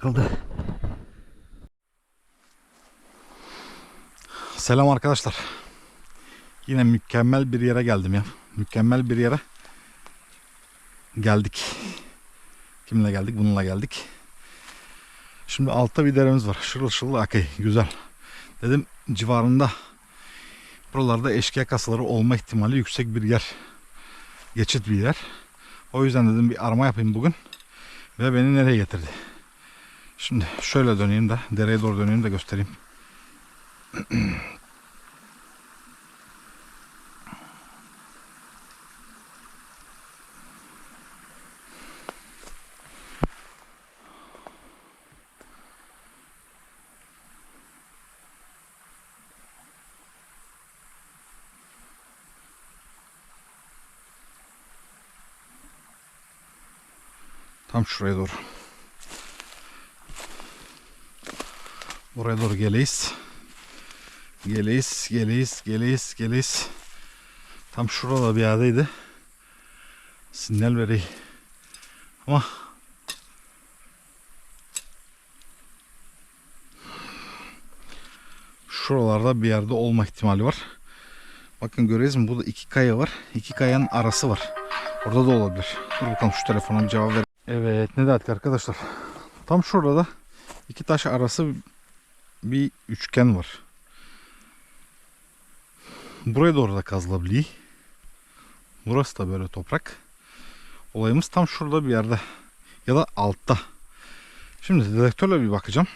takıldı. Selam arkadaşlar. Yine mükemmel bir yere geldim ya. Mükemmel bir yere geldik. Kimle geldik? Bununla geldik. Şimdi altta bir deremiz var. Şırıl şırıl akay. Güzel. Dedim civarında buralarda eşkıya kasaları olma ihtimali yüksek bir yer. Geçit bir yer. O yüzden dedim bir arama yapayım bugün. Ve beni nereye getirdi? Şimdi şöyle döneyim de dereye doğru döneyim de göstereyim. Tam şuraya doğru. Buraya doğru geleyiz. Geleyiz, geleyiz, geleyiz, geleyiz. Tam şurada bir yerdeydi. Sinyal vereyim. Ama şuralarda bir yerde olma ihtimali var. Bakın görüyoruz mu? Burada iki kaya var. İki kayanın arası var. Orada da olabilir. Dur bakalım şu telefona bir cevap ver. Evet ne dedik arkadaşlar. Tam şurada iki taş arası bir üçgen var. Buraya doğru da kazılabiliyor. Burası da böyle toprak. Olayımız tam şurada bir yerde. Ya da altta. Şimdi dedektörle bir bakacağım.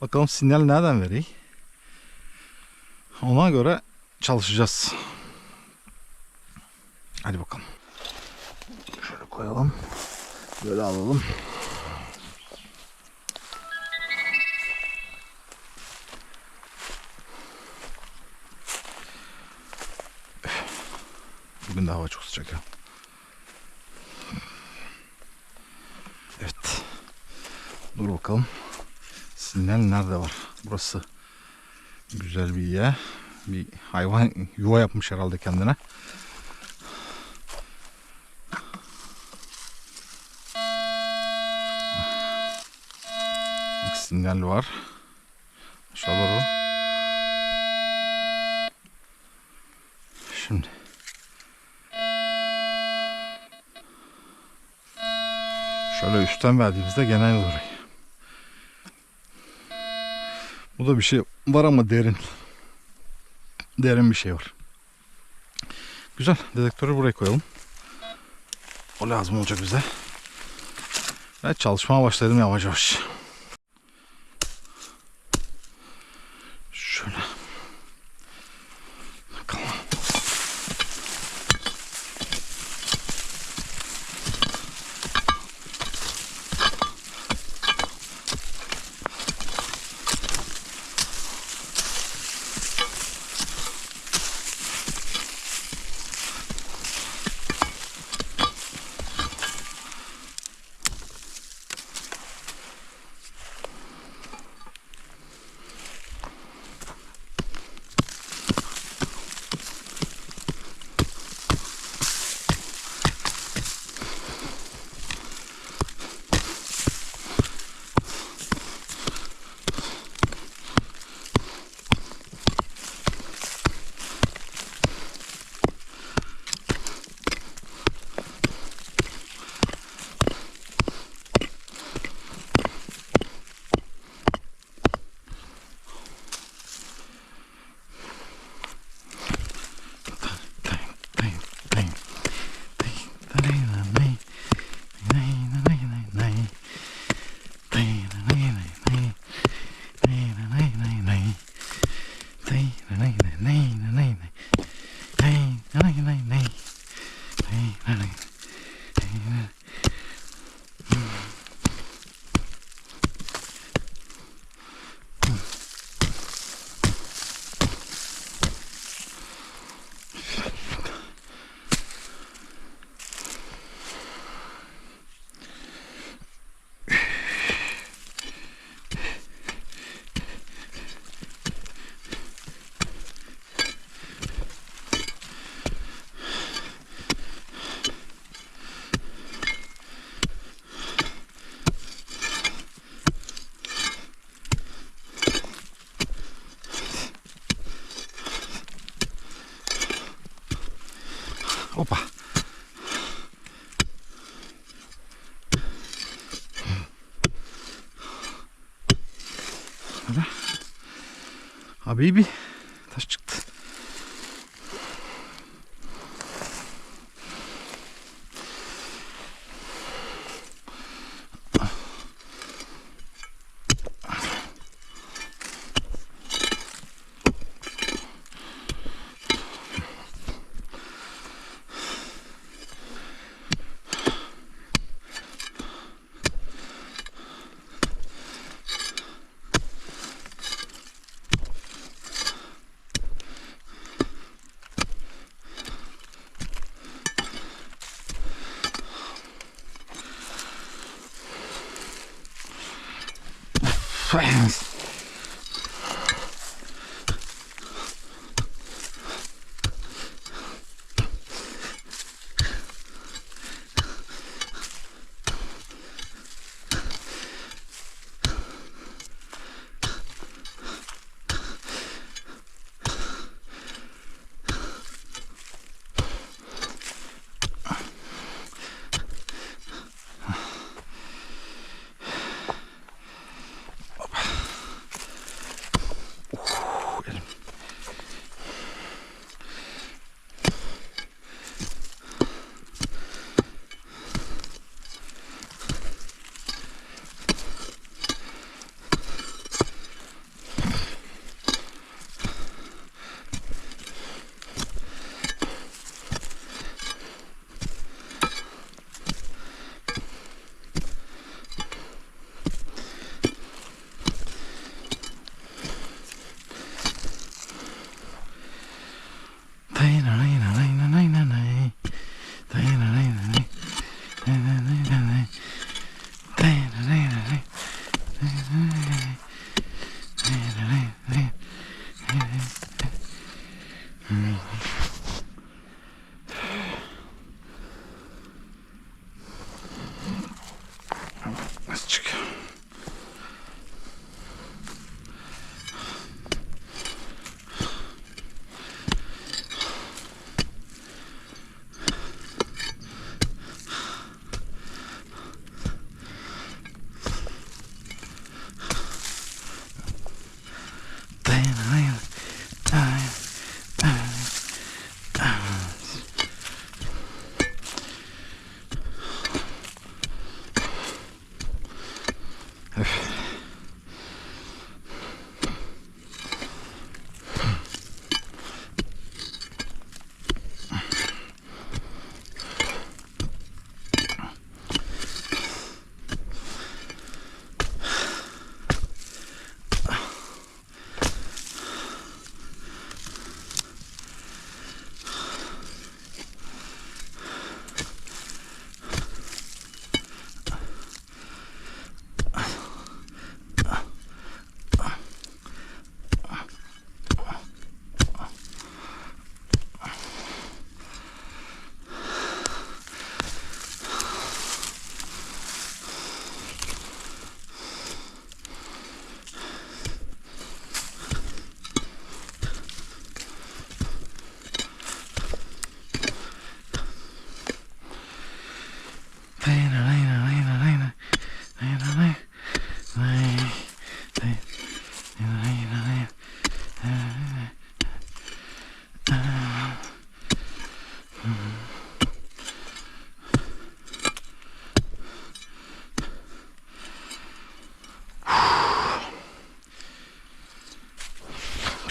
Bakalım sinyal nereden veriyor. Ona göre çalışacağız. Hadi bakalım. Şöyle koyalım. Böyle alalım. Bugün de hava çok sıcak ya. Evet. Dur bakalım. Sinyal nerede var? Burası güzel bir yer. Bir hayvan yuva yapmış herhalde kendine. Sinyal var. 3'ten verdiğimizde genel olarak. Bu da bir şey var ama derin. Derin bir şey var. Güzel. Dedektörü buraya koyalım. O lazım olacak bize. Evet çalışmaya başladım yavaş yavaş. này này này Hopa. Hadi. Habibi. friends.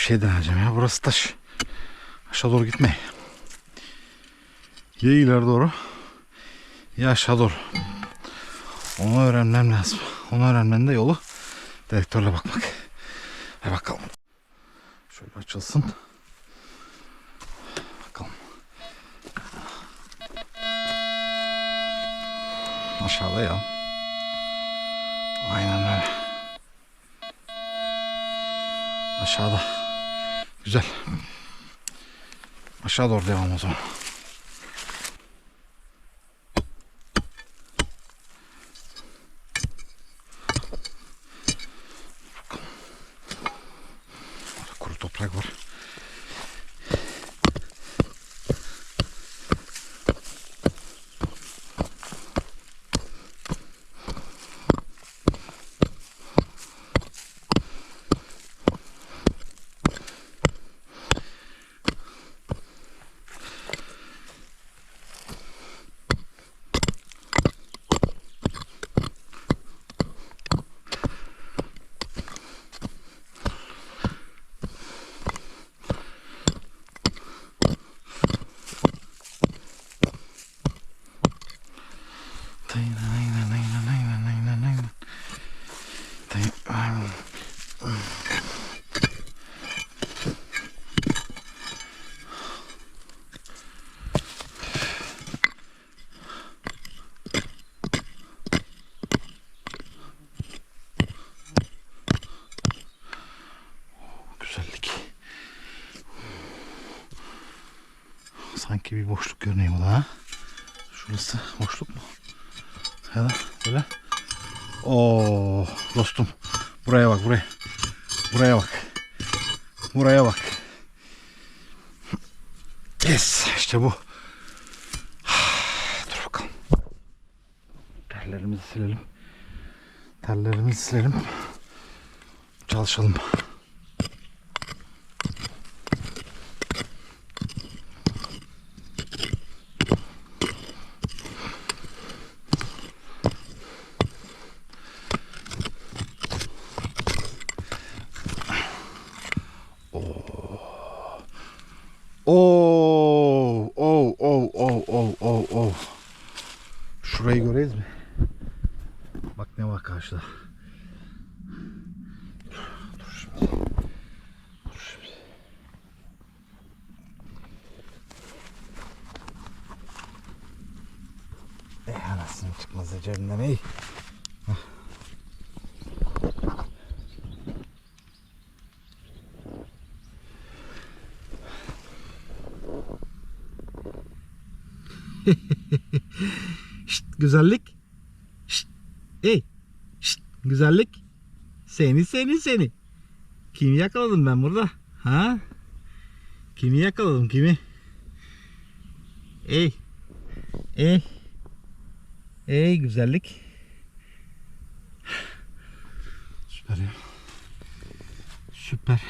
Şey deneyeceğim ya. Burası taş. Aşağı doğru gitme. Ya ileri doğru ya aşağı doğru. Onu öğrenmem lazım. Onu öğrenmenin de yolu dedektörle bakmak. Hadi bakalım. Şöyle açılsın. Bakalım. Aşağıda ya. Aynen öyle. Aşağıda. Güzel. Aşağı doğru devam o zaman. Burada kuru toprak var. Bir boşluk görünüyor mu ha? Şurası boşluk mu? Ya da böyle. Oo dostum. Buraya bak buraya. Buraya bak. Buraya bak. Yes işte bu. Dur bakalım. Terlerimizi silelim. Terlerimizi silelim. Çalışalım. Oo, oh, oh, oh, oh, oh, oh. Şurayı göreyiz mi? Bak ne var karşıda. Dur şimdi. Dur şimdi. Eh cebimden ey. Hah. Şşt güzellik. Şşt. Ey. Şşt güzellik. Seni seni seni. Kimi yakaladım ben burada? Ha? Kimi yakaladım kimi? Ey. Ey. Ey güzellik. Süper ya. Süper.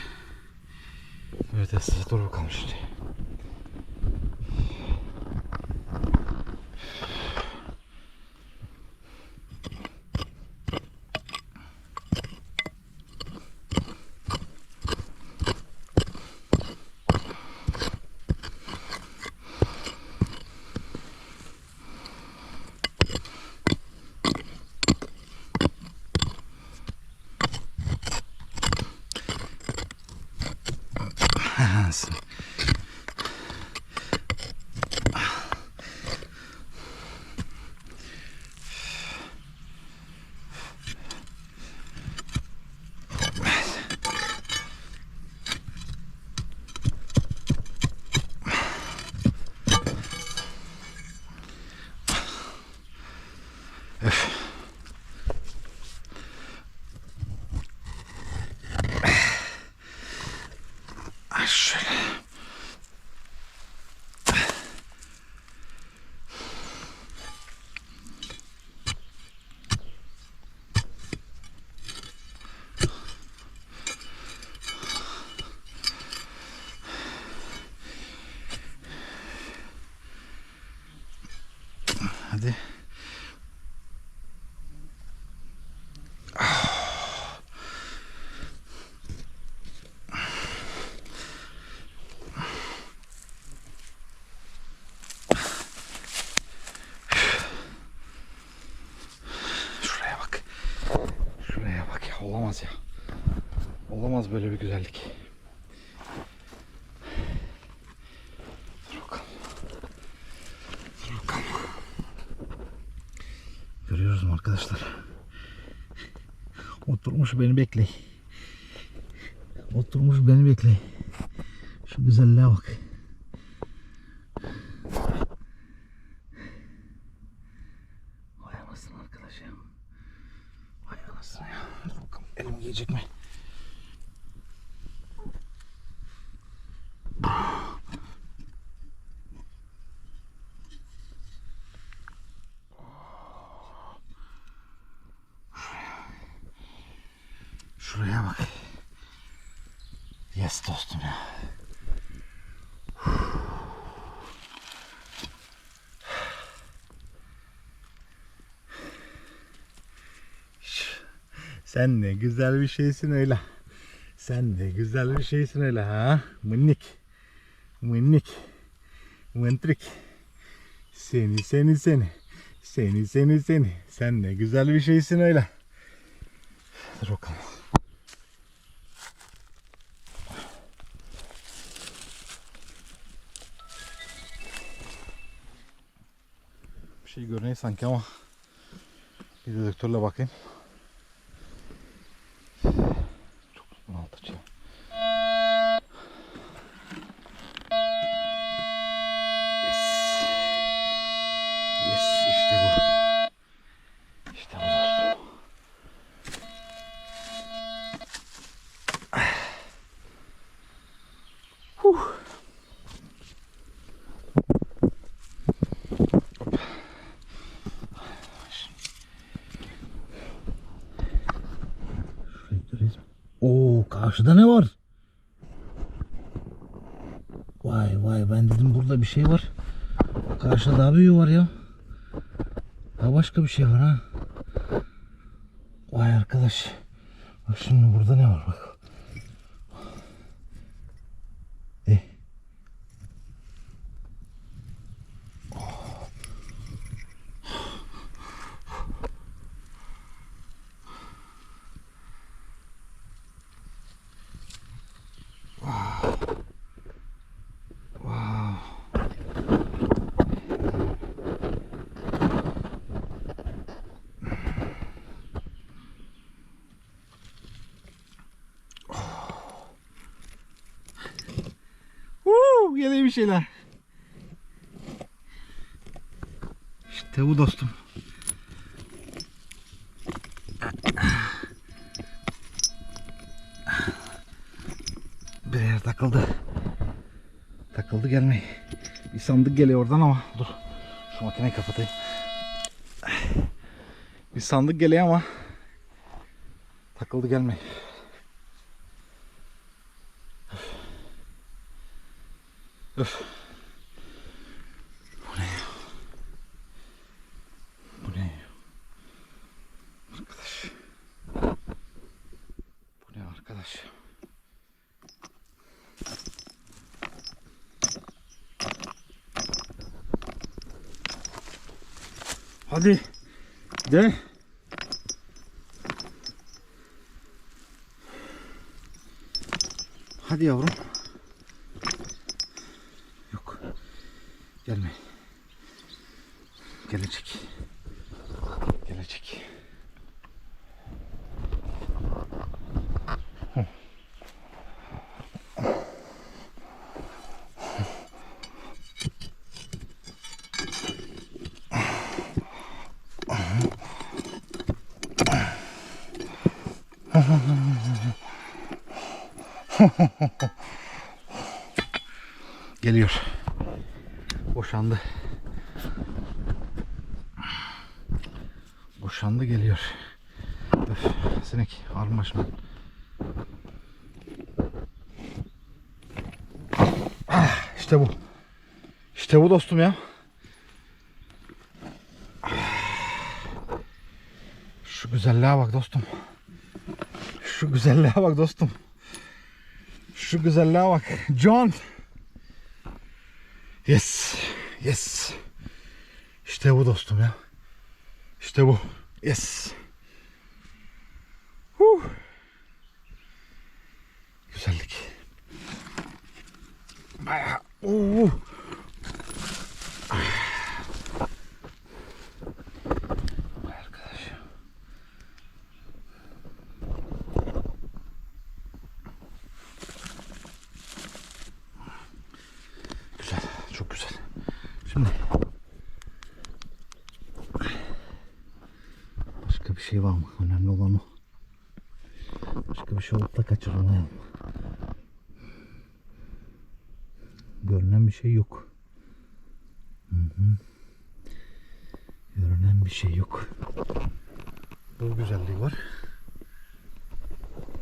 Evet Esra dur bakalım şimdi. Hadi. Şuraya bak. Şuraya bak ya. Olamaz ya. Olamaz böyle bir güzellik. Dur bakalım. Dur bakalım. Görüyoruz mu arkadaşlar? Oturmuş beni bekle. Oturmuş beni bekle. Şu güzelliğe bak. Vay anasını arkadaş ya. Vay anasını ya. Dur bakalım elim yiyecek mi? Şuraya bak. Yes dostum ya. Sen ne güzel bir şeysin öyle. Sen ne güzel bir şeysin öyle ha. Mınnik. Mınnik. Mıntrik. Seni seni seni. Seni seni seni. Sen ne güzel bir şeysin öyle. Bir şey görünüyor sanki ama bir dedektörle bakayım. Şey var. Karşıda daha büyüğü var ya. Daha başka bir şey var ha. Vay arkadaş. Bak şimdi burada ne var bak. Şeyler. İşte bu dostum. Bir yer takıldı. Takıldı gelmeyi. Bir sandık geliyor oradan ama dur. Şu makineyi kapatayım. Bir sandık geliyor ama takıldı gelmeyi. Öf. Bu ne ya? Bu ne ya? Arkadaş. Bu ne arkadaş? Hadi. De. Hadi yavrum. Yok. Gelme. Gelecek. Gelecek. Hı. Geliyor. Boşandı. Boşandı geliyor. Öf, sinek armaşma. Ah, işte bu. İşte bu dostum ya. Şu güzelliğe bak dostum. Şu güzelliğe bak dostum. Şu güzelliğe bak. John. Yes. Yes. İşte bu dostum ya. İşte bu. Yes. Huh. Güzellik. Bayağı. Oo. Vay arkadaş. Güzel. Çok güzel. Şimdi Başka bir şey var mı? Önemli olan o. Başka bir şey olup da kaçırmayalım. Görünen bir şey yok. Hı hı. Görünen bir şey yok. Bu güzelliği var.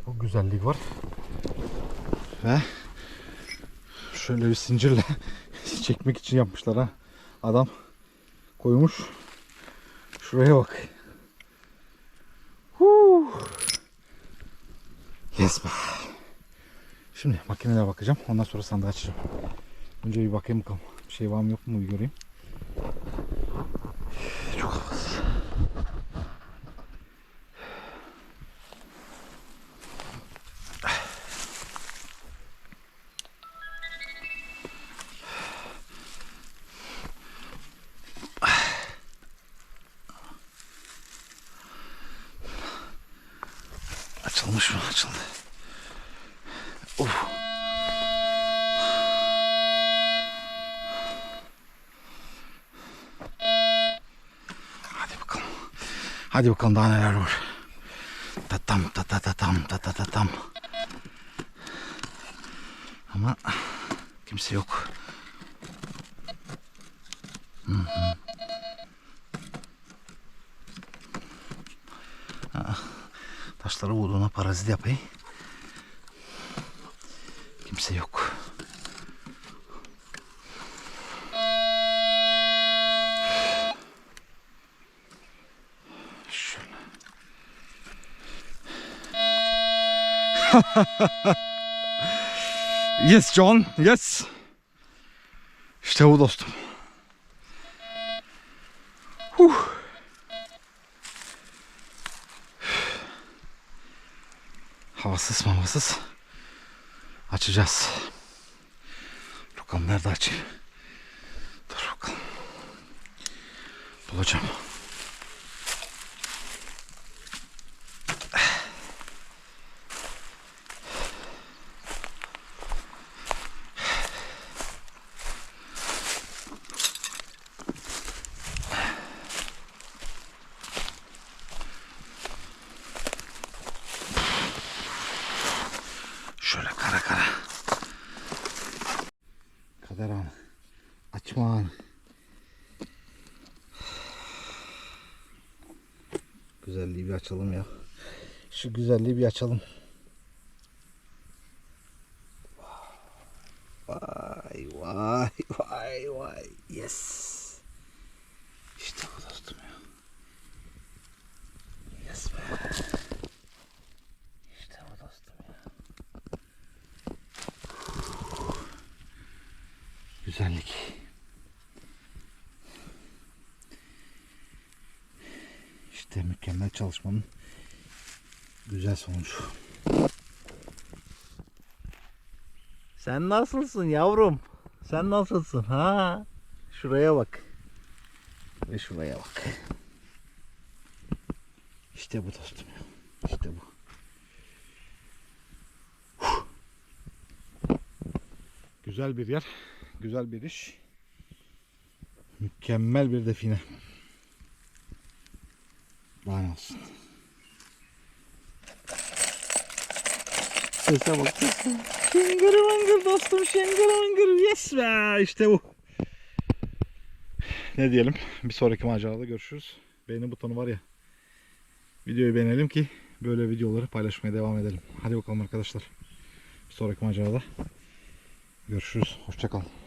Bu güzelliği var. Ve şöyle bir zincirle çekmek için yapmışlar ha. Adam koymuş. Şuraya bak. Huu. Yes be. Şimdi makinelere bakacağım. Ondan sonra sandığı açacağım. Önce bir bakayım bakalım. Bir şey var mı yok mu bir göreyim. Hadi bakalım daha neler var. Tatam tatatatam tatatatam. Ama kimse yok. Hı hı. Aa, taşları vurduğuna parazit yapayım. Kimse yok. yes John, yes. İşte bu dostum. Huh. Havasız mamasız açacağız. Bakalım nerede açayım. Dur bakalım. Bulacağım. Açalım ya. Şu güzelliği bir açalım. Vay vay vay vay. Yes. İşte bu dostum ya. Yes be. İşte bu dostum ya. Güzellik. İşte mükemmel çalışmanın güzel sonucu. Sen nasılsın yavrum? Sen nasılsın ha? Şuraya bak. Ve şuraya bak. İşte bu dostum. İşte bu. Güzel bir yer. Güzel bir iş. Mükemmel bir define. Ne olsun. Sese bak sese. Şıngır mıngır dostum şıngır mıngır. Yes be işte bu. Ne diyelim bir sonraki macerada görüşürüz. Beğeni butonu var ya. Videoyu beğenelim ki böyle videoları paylaşmaya devam edelim. Hadi bakalım arkadaşlar. Bir sonraki macerada görüşürüz. Hoşçakalın.